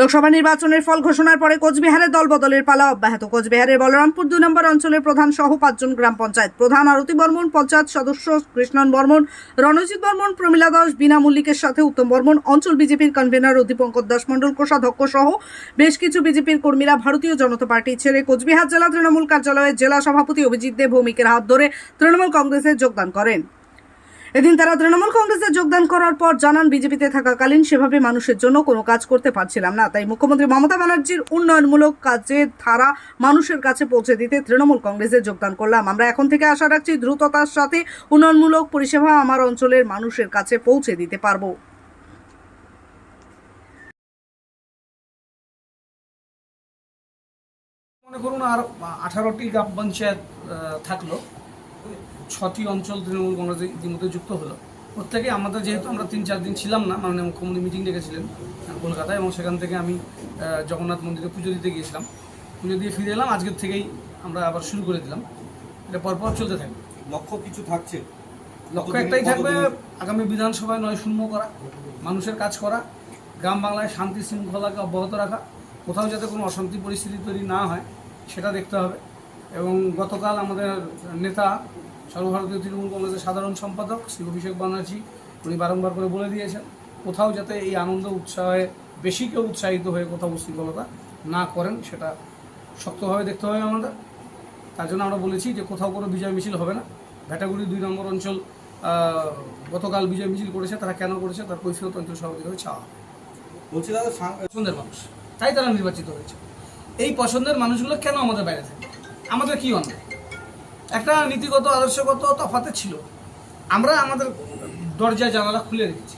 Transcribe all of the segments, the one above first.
লোকসভা নির্বাচনের ফল ঘোষণার পরে কোচবিহারের দলবদলের পালা অব্যাহত। কোচবিহারের বলরামপুর দুই নম্বর অঞ্চলের প্রধান সহ পাঁচজন গ্রাম পঞ্চায়েত প্রধান আরতি বর্মন, পঞ্চায়েত সদস্য কৃষ্ণন বর্মন, রণজিৎ বর্মন, প্রমীলা দাস, বিনা মল্লিকের সাথে উত্তম বর্মন, অঞ্চল বিজেপির কনভেনর অধিপঙ্কর দাস মণ্ডল, কোষাধ্যক্ষ সহ বেশ কিছু বিজেপির কর্মীরা ভারতীয় জনতা পার্টি ছেড়ে কোচবিহার জেলা তৃণমূল কার্যালয়ের জেলা সভাপতি অভিজিৎ দেব ভৌমিকের হাত ধরে তৃণমূল কংগ্রেসে যোগদান করেন। এদিন তারা তৃণমূল কংগ্রেসে যোগদান করার পর জানান, বিজেপিতে থাকাকালীন সেভাবে মানুষের জন্য কোনো কাজ করতে পারছিলাম না। তাই মুখ্যমন্ত্রী মমতা ব্যানার্জির উন্নয়নমূলক কাজের ধারা মানুষের কাছে পৌঁছে দিতে তৃণমূল কংগ্রেসে যোগদান করলাম। আমরা এখন থেকে আশা রাখছি দ্রুততার সাথে উন্নয়নমূলক পরিষেবা আমার অঞ্চলের মানুষের কাছে পৌঁছে দিতে পারব। মনে করুন আর আঠারোটি গ্রাম পঞ্চায়েত থাকল। ছটি অঞ্চল তৃণমূল কংগ্রেস ইতিমধ্যে যুক্ত হলো। প্রত্যেকে আমাদের যেহেতু আমরা তিন চার দিন ছিলাম না মাননীয় মুখ্যমন্ত্রী মিটিং ডেকেছিলেন কলকাতায় এবং সেখান থেকে আমি জগন্নাথ মন্দিরে পুজো দিতে গিয়েছিলাম। পুজো দিয়ে ফিরে এলাম আজকের থেকেই আমরা আবার শুরু করে দিলাম। এটা পরপর চলতে থাকবে। লক্ষ্য কিছু থাকছে? লক্ষ্য একটাই থাকবে আগামী বিধানসভায় নয় শূন্য করা মানুষের কাজ করা গ্রাম বাংলায় শান্তি শৃঙ্খলাকে অব্যাহত রাখা কোথাও যাতে কোনো অশান্তি পরিস্থিতি তৈরি না হয় সেটা দেখতে হবে। এবং গতকাল আমাদের নেতা সর্বভারতীয় তৃণমূল কংগ্রেসের সাধারণ সম্পাদক শ্রী অভিষেক ব্যানার্জি উনি বারংবার করে বলে দিয়েছেন কোথাও যাতে এই আনন্দ উৎসাহে বেশি কেউ উৎসাহিত হয়ে কোথাও উশৃঙ্খলতা না করেন সেটা শক্তভাবে দেখতে হবে আমাদের। তার জন্য আমরা বলেছি যে কোথাও কোনো বিজয় মিছিল হবে না। ভ্যাটাগুড়ি দুই নম্বর অঞ্চল গতকাল বিজয় মিছিল করেছে তারা কেন করেছে তার কৈফিয়ত অঞ্চল সভাপতি হয়ে চাওয়া। বলছি দাদা পছন্দের মানুষ তাই তারা নির্বাচিত হয়েছে। এই পছন্দের মানুষগুলো কেন আমাদের বাইরে থাকে? আমাদের কি অন্যায়? একটা নীতিগত, আদর্শগত তফাতে ছিল। আমরা আমাদের দরজা, জানালা খুলে রেখেছি।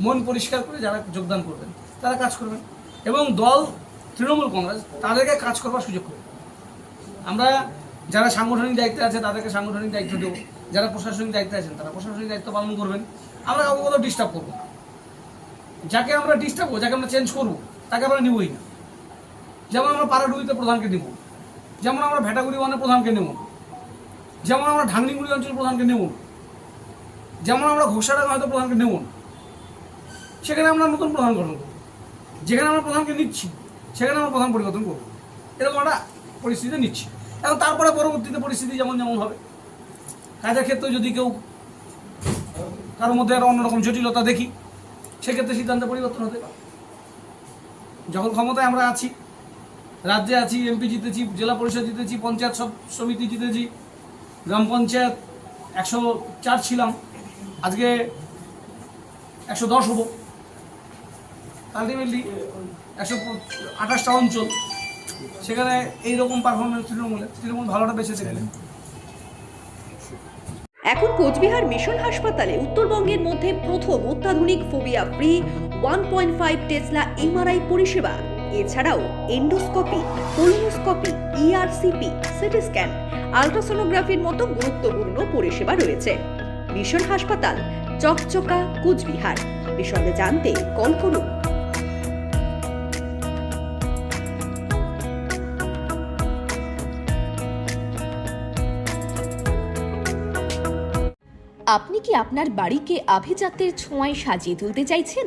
মন পরিষ্কার করে যারা যোগদান করবেন, তারা কাজ করবেন। এবং দল, তৃণমূল কংগ্রেস, তাদেরকে কাজ করবার সুযোগ করবে আমরা যারা সাংগঠনিক দায়িত্বে আছে, তাদেরকে সাংগঠনিক দায়িত্ব দেবো। যারা প্রশাসনিক দায়িত্বে আছেন, তারা প্রশাসনিক দায়িত্ব পালন করবেন। আমরা কাউকে কোথাও ডিস্টার্ব করব না। যাকে আমরা ডিস্টার্ব করব, যাকে আমরা চেঞ্জ করব, তাকে আমরা নিবই না। যেমন আমরা পাড়াডুবিতে প্রধানকে নেব। যেমন আমরা ভেটাগুড়ি ওয়ানে প্রধানকে নেব। যেমন আমরা ঢাংনিগুড়ি অঞ্চল প্রধানকে নেব, যেমন আমরা ঘোষাডাঙ্গা হয়তো প্রধানকে নেব, সেখানে আমরা নতুন প্রধান গঠন করব, যেখানে আমরা প্রধানকে নিচ্ছি, সেখানে আমরা প্রধান পরিবর্তন করব। এরকম একটা পরিস্থিতি নিচ্ছি। এবং তারপরে পরবর্তীতে পরিস্থিতি যেমন যেমন হবে, কাজের ক্ষেত্রে যদি কেউ কারোর মধ্যে আরও অন্যরকম জটিলতা দেখি, সেক্ষেত্রে সিদ্ধান্ত পরিবর্তন হতে পারে। যখন ক্ষমতায় আমরা আছি, রাজ্যে আছি, এমপি জিতেছি, জেলা পরিষদ জিতেছি, পঞ্চায়েত সব সমিতি জিতেছি গ্রাম পঞ্চায়েত একশো চার ছিলাম, আজকে একশো দশ হব। আলটিমেটলি একশো আঠাশটা অঞ্চল, সেখানে এইরকম পারফরমেন্স তৃণমূলে, তৃণমূল ভালোটা বেঁচে গেলে এখন কোচবিহার মিশন হাসপাতালে উত্তরবঙ্গের মধ্যে প্রথম অত্যাধুনিক phobia free one point five tesla MRI পরিষেবা। এছাড়াও endoscopy colonoscopy ERCP CT scan, আলট্রাসোনোগ্রাফির মতো গুরুত্বপূর্ণ পরিষেবা রয়েছে। মিশন হাসপাতাল, চকচকা, কোচবিহার। বিশদে জানতে কল করুন। আপনি কি আপনার বাড়িকে আভিজাত্যের ছোঁয়ায় সাজিয়ে তুলতে চাইছেন?